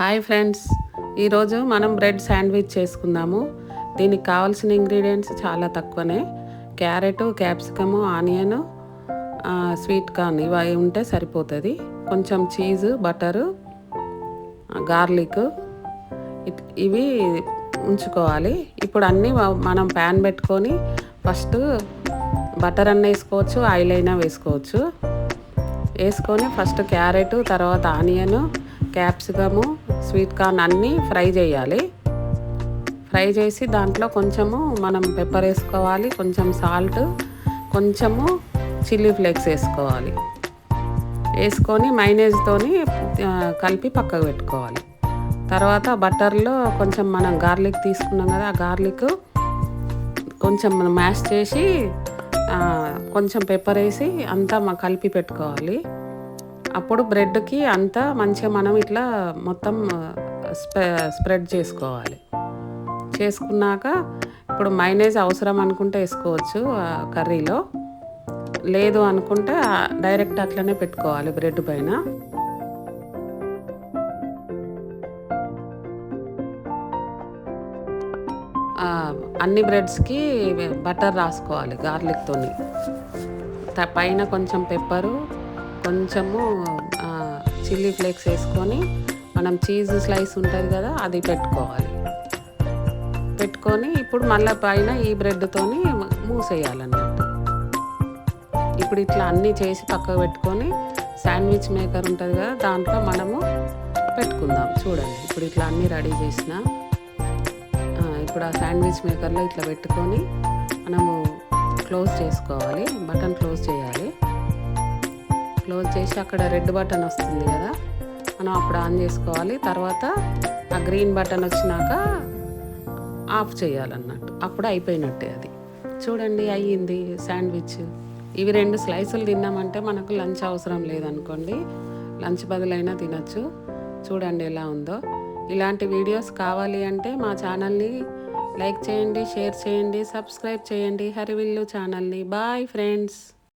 Hi friends. ఈరోజు మనం bread sandwich చేసుకుందాము. దీనికి కావాల్సిన ఇంగ్రీడియంట్స్ చాలా తక్కువనే. Carrot capsicum onion sweet corn ఇవి ఉంటే సరిపోతుంది. కొంచెం చీజు బటరు గార్లిక్ ఇవి ఉంచుకోవాలి. ఇప్పుడు అన్నీ మనం ప్యాన్ పెట్టుకొని ఫస్ట్ బటర్ అన్న వేసుకోవచ్చు ఆయిల్ అయినా వేసుకోవచ్చు. వేసుకొని ఫస్ట్ క్యారెట్ తర్వాత ఆనియను క్యాప్సికము స్వీట్ కార్న్ అన్నీ ఫ్రై చేయాలి. ఫ్రై చేసి దాంట్లో కొంచెము మనం పెప్పర్ వేసుకోవాలి కొంచెం సాల్ట్ కొంచెము చిల్లీ ఫ్లేక్స్ వేసుకోవాలి. వేసుకొని మైనేజ్తోని కలిపి పక్కకు పెట్టుకోవాలి. తర్వాత బటర్లో కొంచెం మనం గార్లిక్ తీసుకున్నాం కదా ఆ గార్లిక్ కొంచెం మనం మ్యాష్ చేసి కొంచెం పెప్పర్ వేసి అంతా కలిపి పెట్టుకోవాలి. అప్పుడు బ్రెడ్కి అంతా మంచిగా మనం ఇట్లా మొత్తం స్ప్రెడ్ చేసుకోవాలి. చేసుకున్నాక ఇప్పుడు మైనేజ్ అవసరం అనుకుంటే వేసుకోవచ్చు కర్రీలో. లేదు అనుకుంటే డైరెక్ట్ అట్లనే పెట్టుకోవాలి బ్రెడ్ పైన. అన్ని బ్రెడ్స్కి బటర్ రాసుకోవాలి గార్లిక్తోని పైన కొంచెం పెప్పరు కొంచెము చిల్లీ ఫ్లేక్స్ వేసుకొని మనం చీజ్ స్లైస్ ఉంటుంది కదా అది పెట్టుకోవాలి. పెట్టుకొని ఇప్పుడు మళ్ళీ పైన ఈ బ్రెడ్తోని మూసేయాలన్నట్టు ఇప్పుడు ఇట్లా అన్నీ చేసి పక్కకు పెట్టుకొని శాండ్విచ్ మేకర్ ఉంటుంది కదా దాంట్లో మనము పెట్టుకుందాం. చూడండి ఇప్పుడు ఇట్లా అన్నీ రెడీ చేసిన. ఇప్పుడు ఆ శాండ్విచ్ మేకర్లో ఇట్లా పెట్టుకొని మనము క్లోజ్ చేసుకోవాలి బటన్ క్లోజ్ చేయాలి. క్లోజ్ చేసి అక్కడ రెడ్ బటన్ వస్తుంది కదా మనం అప్పుడు ఆన్ చేసుకోవాలి. తర్వాత ఆ గ్రీన్ బటన్ వచ్చినాక ఆఫ్ చేయాలన్నట్టు. అప్పుడు అయిపోయినట్టే అది. చూడండి అయ్యింది శాండ్విచ్. ఇవి రెండు స్లైసులు తిన్నామంటే మనకు లంచ్ అవసరం లేదనుకోండి. లంచ్ బదులైనా తినచ్చు. చూడండి ఎలా ఉందో. ఇలాంటి వీడియోస్ కావాలి అంటే మా ఛానల్ని లైక్ చేయండి షేర్ చేయండి సబ్స్క్రైబ్ చేయండి. హరివిల్లు ఛానల్ని. Bye friends.